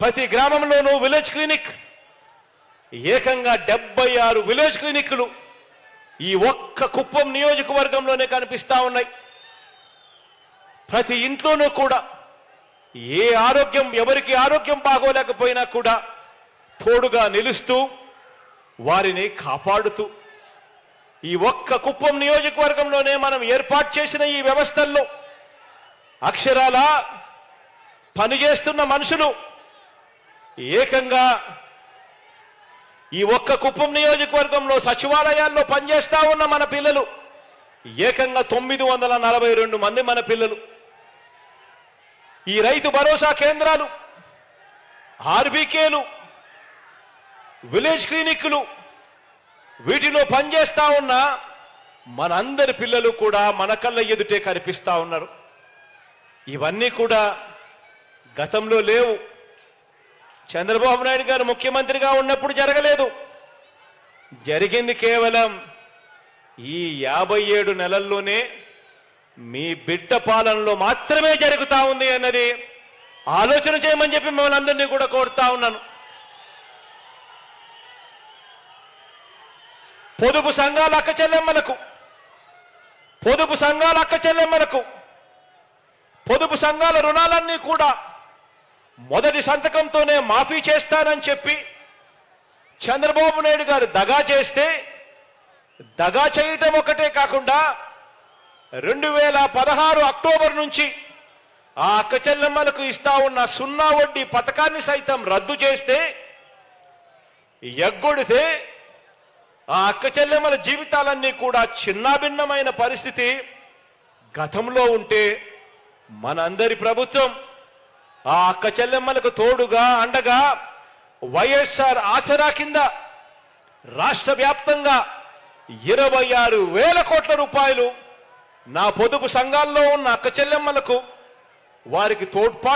ప్రతి గ్రామంలోనూ village clinic. ఏకంగా డెబ్బై ఆరు విలేజ్ క్లినిక్లు ఈ ఒక్క కుప్పం నియోజకవర్గంలోనే కనిపిస్తా ఉన్నాయి. ప్రతి ఇంట్లోనూ కూడా ఏ ఆరోగ్యం ఎవరికి ఆరోగ్యం బాగోలేకపోయినా కూడా తోడుగా నిలుస్తూ వారిని కాపాడుతూ ఈ ఒక్క కుప్పం నియోజకవర్గంలోనే మనం ఏర్పాటు చేసిన ఈ వ్యవస్థల్లో అక్షరాల పనిచేస్తున్న మనుషులు ఏకంగా ఈ ఒక్క కుప్పం నియోజకవర్గంలో సచివాలయాల్లో పనిచేస్తా ఉన్న మన పిల్లలు ఏకంగా తొమ్మిది వందల నలభై రెండు మంది మన పిల్లలు. ఈ రైతు భరోసా కేంద్రాలు ఆర్బీకేలు విలేజ్ క్లినిక్లు వీటిలో పనిచేస్తా ఉన్న మనందరి పిల్లలు కూడా మన కళ్ళ ఎదుటే కనిపిస్తా ఉన్నారు. ఇవన్నీ కూడా గతంలో లేవు. చంద్రబాబు నాయుడు గారు ముఖ్యమంత్రిగా ఉన్నప్పుడు జరగలేదు. జరిగింది కేవలం ఈ యాభై ఏడు నెలల్లోనే మీ బిడ్డ పాలనలో మాత్రమే జరుగుతా ఉంది అన్నది ఆలోచన చేయమని చెప్పి మిమ్మల్ని అందరినీ కూడా కోరుతా ఉన్నాను. పొదుపు సంఘాల అక్క చెల్లెమ్మలకు పొదుపు సంఘాల అక్క చెల్లెమ్మలకు పొదుపు సంఘాల రుణాలన్నీ కూడా మొదటి సంతకంతోనే మాఫీ చేస్తానని చెప్పి చంద్రబాబు నాయుడు గారు దగా చేస్తే దగా చేయటం ఒకటే కాకుండా రెండు వేల పదహారు అక్టోబర్ నుంచి ఆ అక్క చెల్లెమ్మలకు ఇస్తా ఉన్న సున్నా వడ్డీ పథకాన్ని సైతం రద్దు చేస్తే ఎగ్గొడితే ఆ అక్క చెల్లెమ్మల జీవితాలన్నీ కూడా చిన్నాభిన్నమైన పరిస్థితి గతంలో ఉంటే మనందరి ప్రభుత్వం. ఆ అక్క చెల్లెమ్మలకు తోడుగా అండగా వైఎస్ఆర్ ఆసరా కింద రాష్ట్ర వ్యాప్తంగా ఇరవై ఆరు వేల కోట్ల రూపాయలు నా పొదుపు సంఘాల్లో ఉన్న అక్క చెల్లెమ్మలకు వారికి తోడ్పాటు